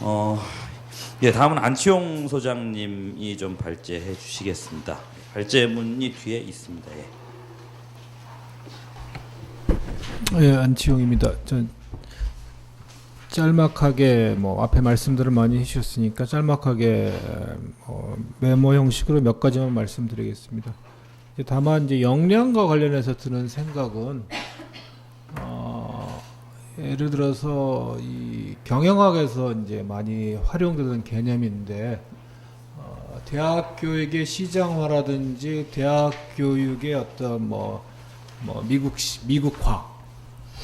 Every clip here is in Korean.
어, 예, 다음은 안치홍 소장님이 좀 발제해 주시겠습니다. 발제문이 뒤에 있습니다. 예. 예, 안치용입니다. 저 짤막하게 뭐 앞에 말씀들을 많이 해주셨으니까 짤막하게 어, 메모 형식으로 몇 가지만 말씀드리겠습니다. 다만 이제 역량과 관련해서 드는 생각은 어, 예를 들어서 이 경영학에서 이제 많이 활용되는 개념인데 어, 대학 교육의 시장화라든지 대학 교육의 어떤 뭐, 뭐 미국 시- 미국화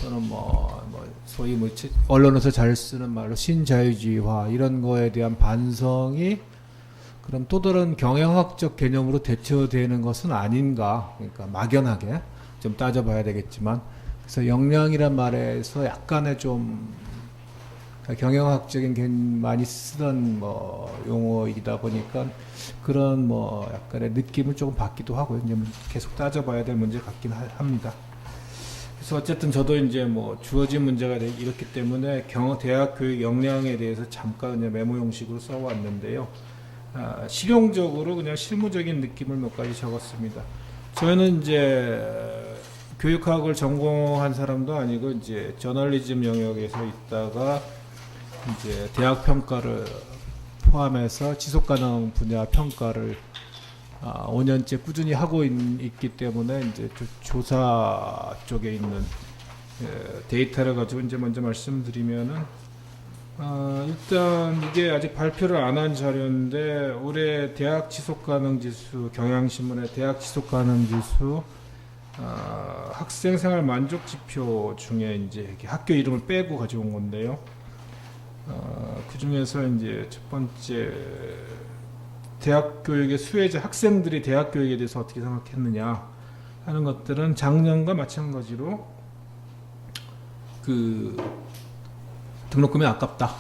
또는 뭐, 뭐 소위 뭐 치- 언론에서 잘 쓰는 말로 신자유주의화 이런 거에 대한 반성이 그럼 또 다른 경영학적 개념으로 대처되는 것은 아닌가? 그러니까 막연하게 좀 따져봐야 되겠지만 그래서 역량이란 말에서 약간의 좀 경영학적인 개 많이 쓰던 뭐 용어이다 보니까 그런 뭐 약간의 느낌을 조금 받기도 하고요. 이제 계속 따져봐야 될 문제 같긴 하- 합니다. 그래서 어쨌든 저도 이제 뭐 주어진 문제가 되- 이렇기 때문에 경 대학 교육 역량에 대해서 잠깐 그냥 메모 형식으로 써왔는데요. 아, 실용적으로 그냥 실무적인 느낌을 몇 가지 적었습니다. 저희는 이제 교육학을 전공한 사람도 아니고 이제 저널리즘 영역에서 있다가 이제 대학 평가를 포함해서 지속 가능 분야 평가를 아, 5년째 꾸준히 하고 있, 기 때문에 이제 조- 조사 쪽에 있는 예, 데이터를 가지고 이제 먼저 말씀드리면은 아, 일단 이게 아직 발표를 안 한 자료인데 올해 대학 지속 가능 지수 경향신문의 대학 지속 가능 지수 아, 학생 생활 만족 지표 중에 이제 학교 이름을 빼고 가져온 건데요. 어, 그 중에서 이제 첫 번째 대학 교육의 수혜자 학생들이 대학 교육에 대해서 어떻게 생각했느냐 하는 것들은 작년과 마찬가지로 그 등록금이 아깝다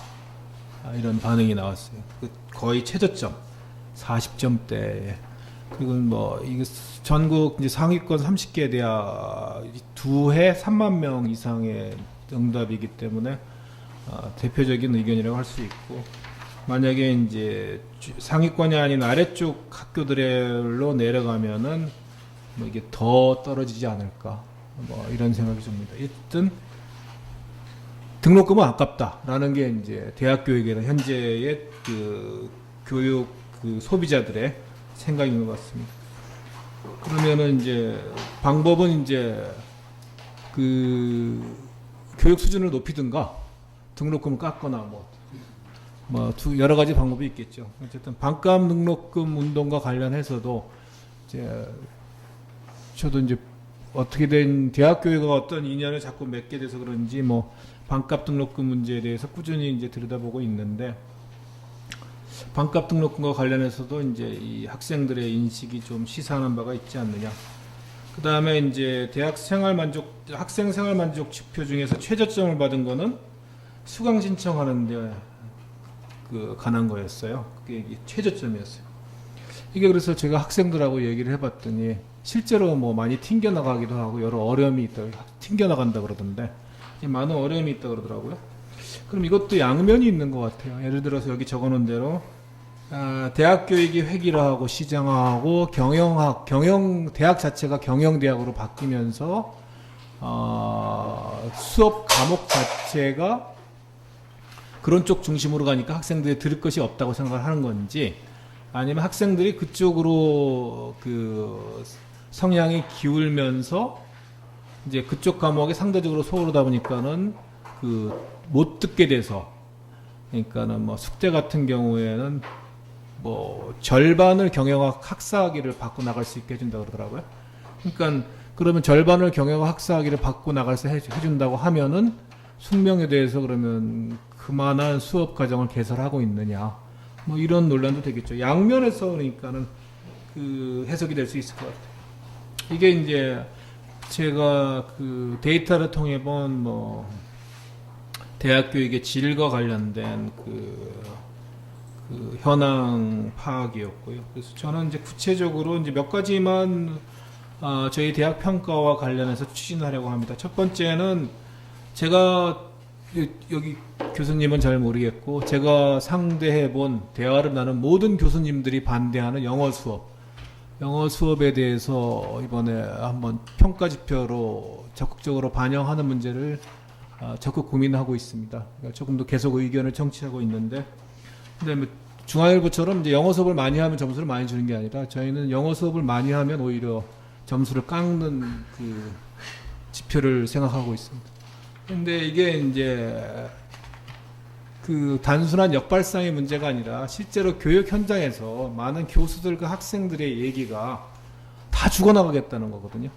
아, 이런 반응이 나왔어요. 그 거의 최저점 40점대 그리고 뭐 이게 전국 이제 상위권 30개 대학 두 해 3만 명 이상의 응답이기 때문에 어, 대표적인 의견이라고 할 수 있고 만약에 이제 주- 상위권이 아닌 아래쪽 학교들로 내려가면은 뭐 이게 더 떨어지지 않을까 뭐 이런 생각이 듭니다. 일단 등록금은 아깝다라는 게 이제 대학 교육에는 현재의 그 교육 그 소비자들의 생각인 것 같습니다. 그러면은 이제 방법은 이제 그 교육 수준을 높이든가 등록금을 깎거나 뭐, 뭐 두, 여러 가지 방법이 있겠죠. 어쨌든 반값 등록금 운동과 관련해서도 이제 저도 이제 어떻게 된 대학 교육과 어떤 인연을 자꾸 맺게 돼서 그런지 뭐 반값 등록금 문제에 대해서 꾸준히 이제 들여다보고 있는데 반값 등록금과 관련해서도 이제 이 학생들의 인식이 좀 시사하는 바가 있지 않느냐. 그 다음에 이제 대학 생활 만족, 학생 생활 만족 지표 중에서 최저점을 받은 거는 수강 신청하는데 그 관한 거였어요. 그게 최저점이었어요. 이게 그래서 제가 학생들하고 얘기를 해봤더니 실제로 뭐 많이 튕겨 나가기도 하고 여러 어려움이 있다, 튕겨 나간다 그러던데 이 많은 어려움이 있다 그러더라고요. 그럼 이것도 양면이 있는 것 같아요. 예를 들어서 여기 적어놓은 대로 아, 대학 교육이 획일화하고 시장화하고 경영학 경영 대학 자체가 경영 대학으로 바뀌면서 어, 수업 과목 자체가 그런 쪽 중심으로 가니까 학생들이 들을 것이 없다고 생각을 하는 건지 아니면 학생들이 그쪽으로 그 성향이 기울면서 이제 그쪽 과목이 상대적으로 소홀하다 보니까는 그 못 듣게 돼서 그러니까는 뭐 숙제 같은 경우에는 뭐 절반을 경영학 학사학위를 받고 나갈 수 있게 해준다 그러더라고요. 그러니까 그러면 절반을 경영학 학사학위를 받고 나갈 수 해- 해준다고 하면은 숙명에 대해서 그러면 그만한 수업 과정을 개설하고 있느냐 뭐 이런 논란도 되겠죠. 양면에서 그러니까는 그 해석이 될 수 있을 것 같아요. 이게 이제 제가 그 데이터를 통해 본뭐 대학 교육의 질과 관련된 그, 그 현황 파악이었고요. 그래서 저는 이제 구체적으로 이제 몇 가지만 아, 저희 대학 평가와 관련해서 추진하려고 합니다. 첫 번째는 제가 이- 여기 교수님은 잘 모르겠고 제가 상대해 본 대화를 나눈 모든 교수님들이 반대하는 영어 수업 영어 수업에 대해서 이번에 한번 평가 지표로 적극적으로 반영하는 문제를 아, 적극 고민하고 있습니다. 그러니까 조금 더 계속 의견을 청취하고 있는데, 근데 뭐 중앙일보처럼 이제 영어 수업을 많이 하면 점수를 많이 주는 게 아니라 저희는 영어 수업을 많이 하면 오히려 점수를 깎는 그 지표를 생각하고 있습니다. 근데 이게 이제 그 단순한 역발상의 문제가 아니라 실제로 교육 현장에서 많은 교수들과 학생들의 얘기가 다 죽어나가겠다는 거거든요.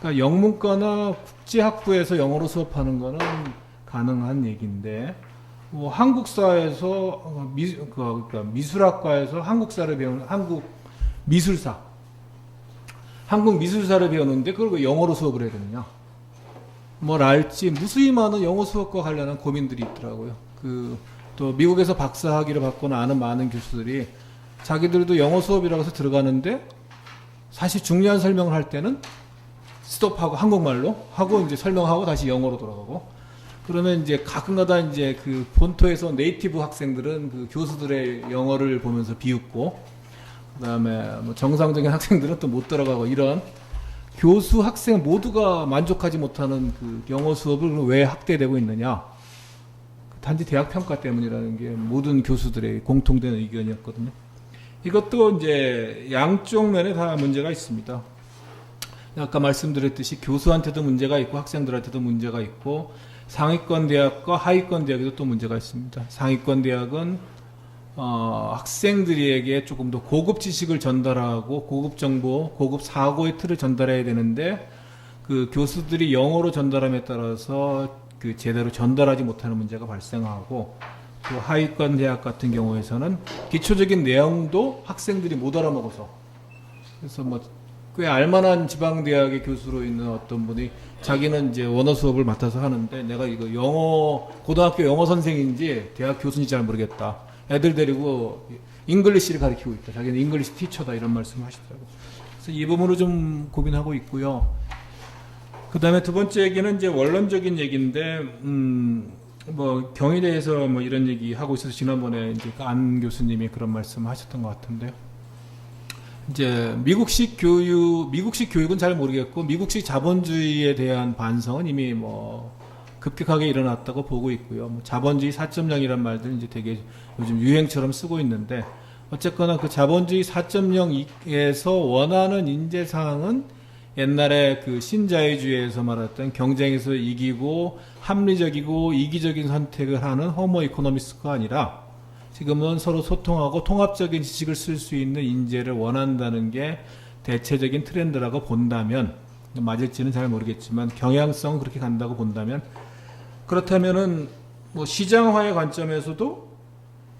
그러니까 영문과나 국제학부에서 영어로 수업하는 거는 가능한 얘기인데 뭐 한국사에서 어, 미, 그, 그러니까 미술학과에서 한국사를 배우는 한국 미술사. 한국 미술사를 배우는데 그걸 왜 영어로 수업을 해야 되느냐? 뭘 알지? 무수히 많은 영어 수업과 관련한 고민들이 있더라고요. 그 또 미국에서 박사 학위를 받거나 아는 많은 교수들이 자기들도 영어 수업이라고 해서 들어가는데 사실 중요한 설명을 할 때는 스톱하고 한국말로 하고 이제 설명하고 다시 영어로 돌아가고 그러면 이제 가끔가다 이제 그 본토에서 네이티브 학생들은 그 교수들의 영어를 보면서 비웃고 그다음에 뭐 정상적인 학생들은 또못 들어가고 이런 교수 학생 모두가 만족하지 못하는 그 영어 수업을 왜 확대되고 있느냐? 단지 대학 평가 때문이라는 게 모든 교수들의 공통된 의견이었거든요. 이것도 이제 양쪽 면에 다 문제가 있습니다. 아까 말씀드렸듯이 교수한테도 문제가 있고 학생들한테도 문제가 있고 상위권 대학과 하위권 대학에도 또 문제가 있습니다. 상위권 대학은 어, 학생들에게 조금 더 고급 지식을 전달하고 고급 정보, 고급 사고의 틀을 전달해야 되는데 그 교수들이 영어로 전달함에 따라서 그 제대로 전달하지 못하는 문제가 발생하고 또 하위권 대학 같은 경우에서는 기초적인 내용도 학생들이 못 알아먹어서 그래서 뭐 꽤 알만한 지방 대학의 교수로 있는 어떤 분이 자기는 이제 원어 수업을 맡아서 하는데 내가 이거 영어 고등학교 영어 선생인지 대학 교수인지 잘 모르겠다. 애들 데리고 잉글리시를 가르치고 있다. 자기는 잉글리시 티처다 이런 말씀을 하시더라고요. 그래서 이 부분으로 좀 고민하고 있고요. 그 다음에 두 번째 얘기는 이제 원론적인 얘기인데, 음, 뭐, 경희대에서 뭐 이런 얘기 하고 있어서 지난번에 이제 그안 교수님이 그런 말씀 하셨던 것 같은데요. 이제 미국식 교육, 미국식 교육은 잘 모르겠고, 미국식 자본주의에 대한 반성은 이미 뭐, 급격하게 일어났다고 보고 있고요. 뭐 자본주의 4.0이란 말들 이제 되게 요즘 유행처럼 쓰고 있는데, 어쨌거나 그 자본주의 4.0에서 원하는 인재상은 옛날에 그 신자유주의에서 말했던 경쟁에서 이기고 합리적이고 이기적인 선택을 하는 호모 이코노미스가 아니라 지금은 서로 소통하고 통합적인 지식을 쓸 수 있는 인재를 원한다는 게 대체적인 트렌드라고 본다면 맞을지는 잘 모르겠지만 경향성 그렇게 간다고 본다면 그렇다면은 뭐 시장화의 관점에서도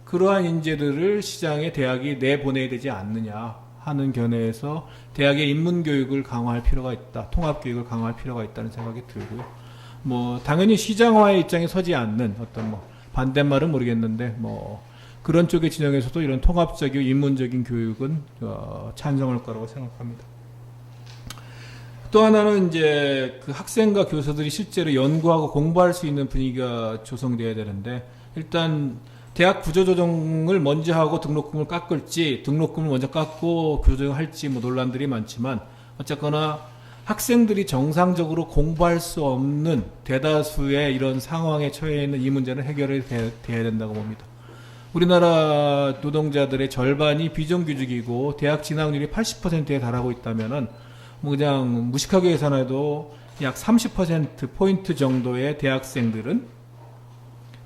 그러한 인재들을 시장에 대학이 내보내야 되지 않느냐 하는 견해에서 대학의 인문 교육을 강화할 필요가 있다. 통합 교육을 강화할 필요가 있다는 생각이 들고요. 뭐 당연히 시장화의 입장에 서지 않는 어떤 뭐 반대말은 모르겠는데 뭐 그런 쪽의 진영에서도 이런 통합적이고 인문적인 교육은 어, 찬성할 거라고 생각합니다. 또 하나는 이제 그 학생과 교수들이 실제로 연구하고 공부할 수 있는 분위기가 조성돼야 되는데 일단 대학 구조조정을 먼저 하고 등록금을 깎을지 등록금을 먼저 깎고 구조조정할지 뭐 논란들이 많지만 어쨌거나 학생들이 정상적으로 공부할 수 없는 대다수의 이런 상황에 처해 있는 이 문제는 해결이 돼, 돼야 된다고 봅니다. 우리나라 노동자들의 절반이 비정규직이고 대학 진학률이 80%에 달하고 있다면은 뭐 그냥 무식하게 계산해도 약 30% 포인트 정도의 대학생들은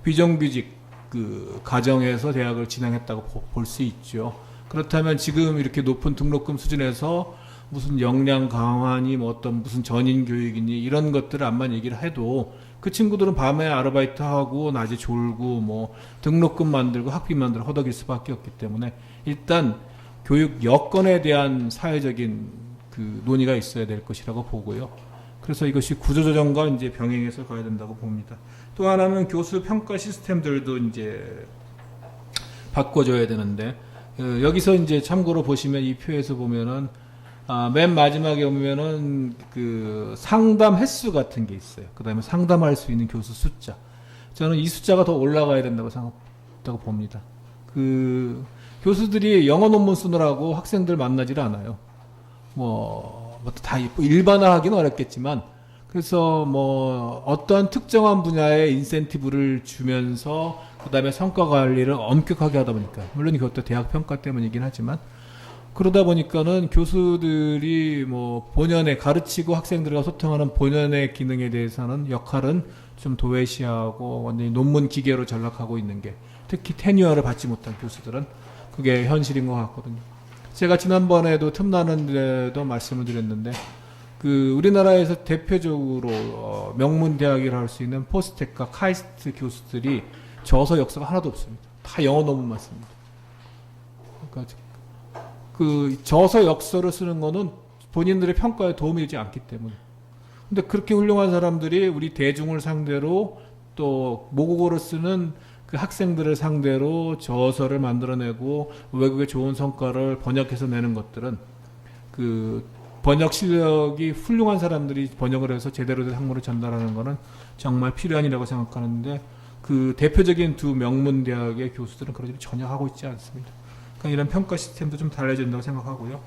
비정규직 그 가정에서 대학을 진학했다고 볼 수 있죠. 그렇다면 지금 이렇게 높은 등록금 수준에서 무슨 역량 강화니 뭐 어떤 무슨 전인 교육이니 이런 것들을 암만 얘기를 해도 그 친구들은 밤에 아르바이트 하고 낮에 졸고 뭐 등록금 만들고 학비 만들고 허덕일 수밖에 없기 때문에 일단 교육 여건에 대한 사회적인 그 논의가 있어야 될 것이라고 보고요. 그래서 이것이 구조조정과 이제 병행해서 가야 된다고 봅니다. 또 하나는 교수 평가 시스템들도 이제 바꿔줘야 되는데 어, 여기서 이제 참고로 보시면 이 표에서 보면은 아, 맨 마지막에 보면은 그 상담 횟수 같은 게 있어요. 그 다음에 상담할 수 있는 교수 숫자. 저는 이 숫자가 더 올라가야 된다고 생각다고 봅니다. 그 교수들이 영어 논문 쓰느라고 학생들 만나질 않아요. 뭐, 뭐다 일반화하기는 어렵겠지만 그래서 뭐 어떤 특정한 분야의 인센티브를 주면서 그 다음에 성과 관리를 엄격하게 하다 보니까 물론 이것도 대학 평가 때문이긴 하지만 그러다 보니까는 교수들이 뭐 본연의 가르치고 학생들과 소통하는 본연의 기능에 대해서는 역할은 좀 도외시하고 완전히 논문 기계로 전락하고 있는 게 특히 테뉴어를 받지 못한 교수들은 그게 현실인 것 같거든요. 제가 지난번에도 틈나는 데도 말씀을 드렸는데 그 우리나라에서 대표적으로 어, 명문 대학이라 할 수 있는 포스텍과 카이스트 교수들이 저서 역사가 하나도 없습니다. 다 영어 논문만 씁니다. 그러니까 그 저서 역서를 쓰는 거는 본인들의 평가에 도움이 되지 않기 때문에. 근데 그렇게 훌륭한 사람들이 우리 대중을 상대로 또 모국어를 쓰는 그 학생들을 상대로 저서를 만들어내고 외국의 좋은 성과를 번역해서 내는 것들은 그 번역 실력이 훌륭한 사람들이 번역을 해서 제대로 된 학문을 전달하는 거는 정말 필요한 일이라고 생각하는데 그 대표적인 두 명문 대학의 교수들은 그러지 전혀 하고 있지 않습니다. 이런 평가 시스템도 좀 달라진다고 생각하고요.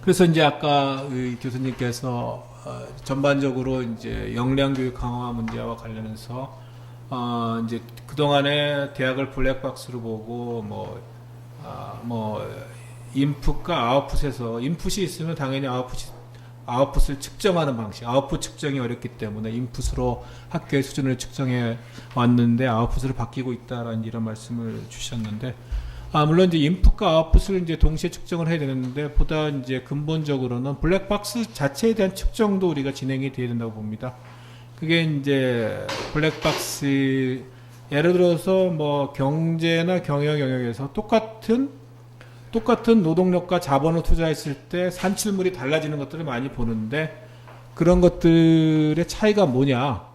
그래서 이제 아까 의 교수님께서 어, 전반적으로 이제 역량 교육 강화 문제와 관련해서 어, 이제 그 동안에 대학을 블랙박스로 보고 뭐, 아, 뭐 인풋과 아웃풋에서 인풋이 있으면 당연히 아웃풋이 아웃풋을 측정하는 방식, 아웃풋 측정이 어렵기 때문에 인풋으로 학교의 수준을 측정해 왔는데 아웃풋으로 바뀌고 있다라는 이런 말씀을 주셨는데 아, 물론 이제 인풋과 아웃풋을 이제 동시에 측정을 해야 되는데 보다 이제 근본적으로는 블랙박스 자체에 대한 측정도 우리가 진행이 돼야 된다고 봅니다. 그게 이제 블랙박스 예를 들어서 뭐 경제나 경영 영역에서 똑같은 똑같은 노동력과 자본을 투자했을 때 산출물이 달라지는 것들을 많이 보는데 그런 것들의 차이가 뭐냐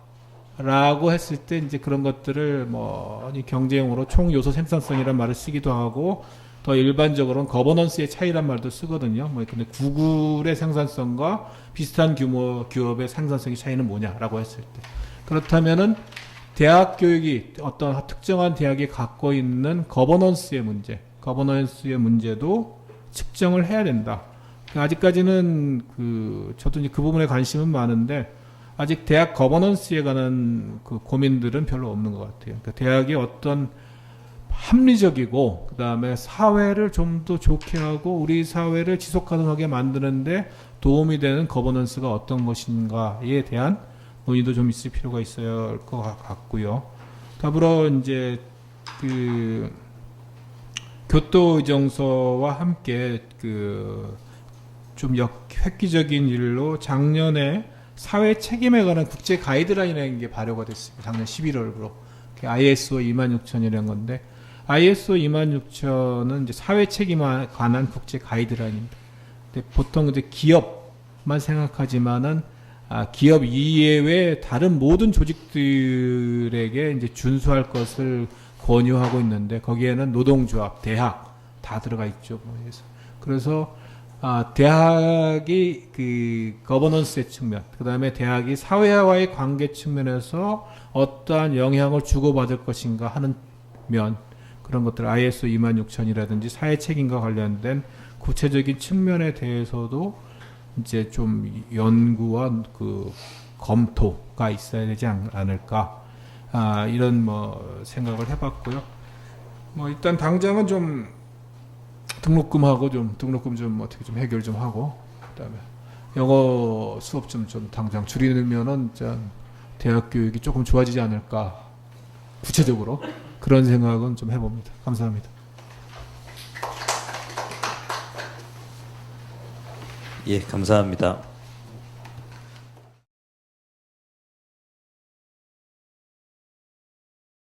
라고 했을 때 이제 그런 것들을 뭐 경제용어로 총 요소 생산성이란 말을 쓰기도 하고 더 일반적으로는 거버넌스의 차이란 말도 쓰거든요. 뭐 근데 구글의 생산성과 비슷한 규모 기업의 생산성의 차이는 뭐냐라고 했을 때 그렇다면은 대학 교육이 어떤 특정한 대학이 갖고 있는 거버넌스의 문제, 거버넌스의 문제도 측정을 해야 된다. 아직까지는 그 저도 이제 그 부분에 관심은 많은데 아직 대학 거버넌스에 관한 그 고민들은 별로 없는 것 같아요. 그러니까 대학이 어떤 합리적이고 그다음에 사회를 좀 더 좋게 하고 우리 사회를 지속 가능하게 만드는데 도움이 되는 거버넌스가 어떤 것인가에 대한 논의도 좀 있을 필요가 있어야 할 것 같고요. 더불어 이제 그 교토 의정서와 함께 그 좀 획기적인 일로 작년에 사회 책임에 관한 국제 가이드라인이라는 게 발효가 됐습니다. 작년 11월부로 ISO 26000이라는 건데 ISO 26000은 이제 사회 책임에 관한 국제 가이드라인입니다. 보통 이제 기업만 생각하지만은 아, 기업 이외의 다른 모든 조직들에게 이제 준수할 것을 권유하고 있는데 거기에는 노동조합, 대학 다 들어가 있죠. 뭐 그래서 그래서 아, 대학이 그 거버넌스의 측면, 그 다음에 대학이 사회와의 관계 측면에서 어떠한 영향을 주고받을 것인가 하는 면 그런 것들 ISO 26000이라든지 사회 책임과 관련된 구체적인 측면에 대해서도 이제 좀 연구와 그 검토가 있어야 되지 않- 않을까 아, 이런 뭐 생각을 해봤고요. 뭐 일단 당장은 좀 등록금하고 좀 등록금 좀 어떻게 좀 해결 좀 하고 그다음에 영어 수업 좀 좀 당장 줄이면은 좀 대학 교육이 조금 좋아지지 않을까 구체적으로 그런 생각은 좀 해봅니다. 감사합니다. 예, 감사합니다.